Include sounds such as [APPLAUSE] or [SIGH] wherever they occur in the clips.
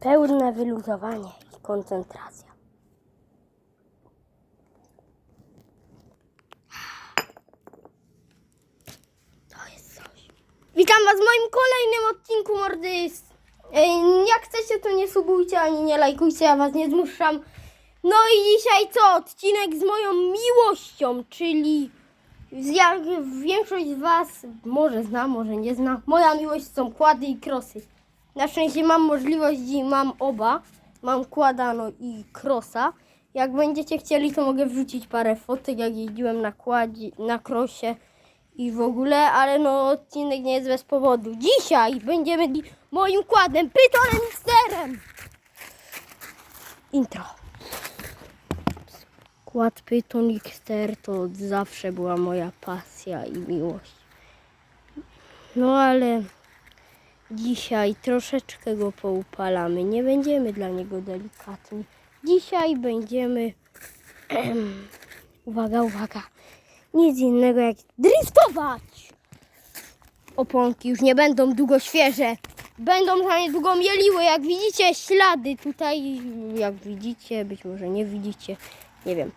Pełne wyluzowanie i koncentracja. To jest coś. Witam Was w moim kolejnym odcinku Mordys. Ej, Jak chcecie, to nie subujcie ani nie lajkujcie, ja Was nie zmuszam. No i dzisiaj co? Odcinek z moją miłością, czyli jak większość z Was może zna, może nie zna. Moja miłość są kłady i krosy. Na szczęście mam możliwość i mam oba. Mam kładano i krosa. Jak będziecie chcieli, to mogę wrzucić parę fotek, jak jeździłem na kładzie, na krosie i w ogóle, ale no odcinek nie jest bez powodu. Dzisiaj będziemy moim kładem, pytonem i sterem. Intro. Kład Python Xter to od zawsze była moja pasja i miłość. No ale dzisiaj troszeczkę go poupalamy. Nie będziemy dla niego delikatni. Dzisiaj będziemy. [CLEARS THROAT] uwaga, uwaga. Nic innego jak driftować. Oponki już nie będą długo świeże. Będą za niedługo mieliły. Jak widzicie, ślady tutaj. Jak widzicie, być może nie widzicie. Nie wiem.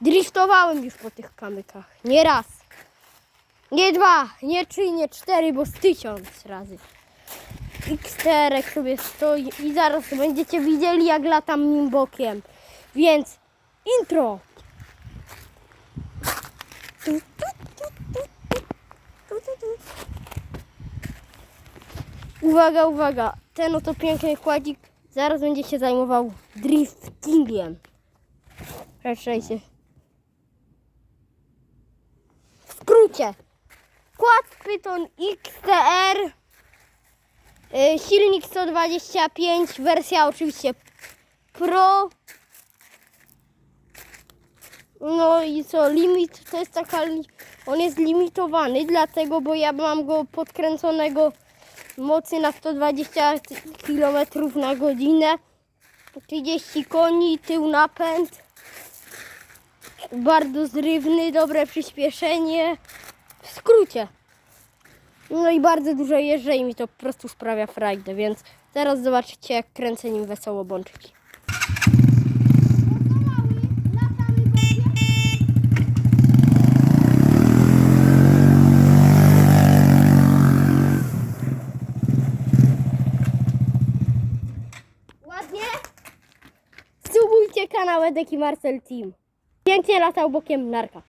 Driftowałem już po tych kamykach. Nie raz. Nie dwa, nie trzy, nie cztery, bo z tysiąc razy. Xterek sobie stoi i zaraz będziecie widzieli jak latam nim bokiem. Więc intro. Uwaga, uwaga. Ten oto piękny kładzik zaraz będzie się zajmował driftingiem. Patrzcie. W skrócie. Quad Python XTR. Y, Silnik 125, wersja oczywiście Pro. No i co, limit to jest taka, on jest limitowany, dlatego, bo ja mam go podkręconego mocy na 120 km na godzinę, 30 koni, tył napęd, bardzo zrywny, dobre przyspieszenie, w skrócie. No i bardzo dużo jeżdżę i mi to po prostu sprawia frajdę, więc zaraz zobaczycie jak kręcę nim wesoło bączki. Subujcie kanał Edek i Marcel Team. Pięknie latał bokiem narka.